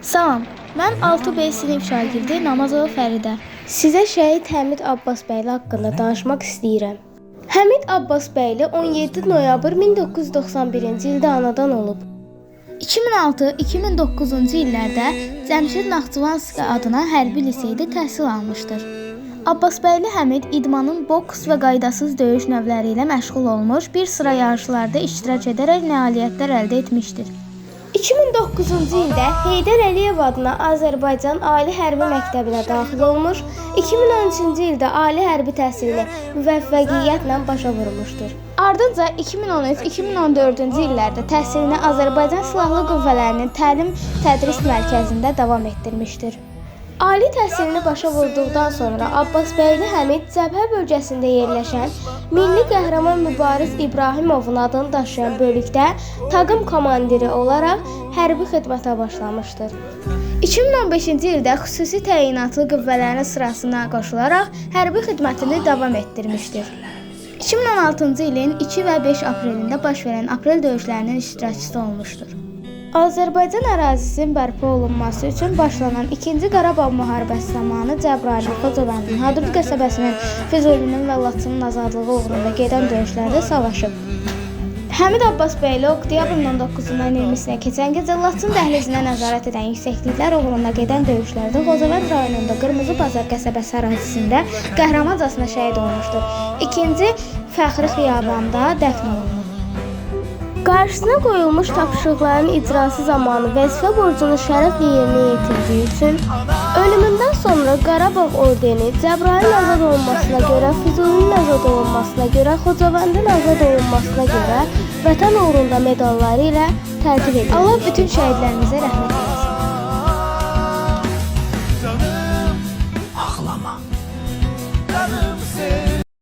Salam, mən 6B sinif şagirdi Namazova Fəridə. Sizə şəhid Həmid Abbasbəyli haqqında danışmaq istəyirəm. Həmid Abbasbəyli 17 noyabr 1991-ci ildə anadan olub. 2006-2009-cu illərdə Cəmşid Naxçıvanski adına hərbi liseydə təhsil almışdır. Abbasbəyli Həmid idmanın boks və qaydasız döyüş növləri ilə məşğul olmuş, bir sıra yarışlarda iştirak edərək nailiyyətlər əldə etmişdir. 2009-cu ildə Heydər Əliyev adına Azərbaycan Ali Hərbi Məktəbinə daxil olmuş, 2013-cü ildə ali hərbi təhsilini müvəffəqiyyətlə başa vurmuşdur. Ardınca 2013-2014-cü illərdə təhsilini Azərbaycan Silahlı Qüvvələrinin Təlim-Tədris Mərkəzində davam etdirmişdir. Ali təhsilini başa vurduqdan sonra Abbasbəyli Həmid cəbhə bölgəsində yerləşən Milli Qəhrəman Mübariz İbrahimovun adını daşıyan bölükdə taqım komandiri olaraq hərbi xidmətə başlamışdır. 2015-ci ildə xüsusi təyinatlı qüvvələrin sırasına qoşularaq hərbi xidmətini davam etdirmişdir. 2016-cı ilin 2 və 5 aprelində baş verən aprel döyüşlərinin iştirakçısı olmuşdur. Azərbaycan ərazisinin bərpa olunması üçün başlanan 2-ci Qarabağ müharibəsi zamanı Cəbrayılın, Xocavəndin, Hadrut qəsəbəsinin, Füzulinin və Laçının azadlığı uğrunda gedən döyüşlərdə savaşıb. Həmid Abbasbəyli oktyabrın 19-dan 20-sinə keçən gecə Laçın dəhlizinə nəzarət edən yüksəkliklər uğrunda gedən döyüşlərdə Xocavənd rayonunda Qırmızı Bazar qəsəbəsi ərazisində qəhrəmancasına şəhid olmuşdur. İkinci Fəxri Xiyabanda dəfn olunub. Qarşısına qoyulmuş tapşırıqların icrası zamanı vəzifə borcunu şərəflə yerinə yetirdiyi üçün ölümündən sonra Qarabağ ordeni Cəbrayılın azad olunmasına görə, Füzulinin azad olunmasına görə, Xocavəndin azad olunmasına görə Vətən uğrunda medalları ilə təltif edilir. Allah bütün şəhidlərimizə rəhmət eləsin.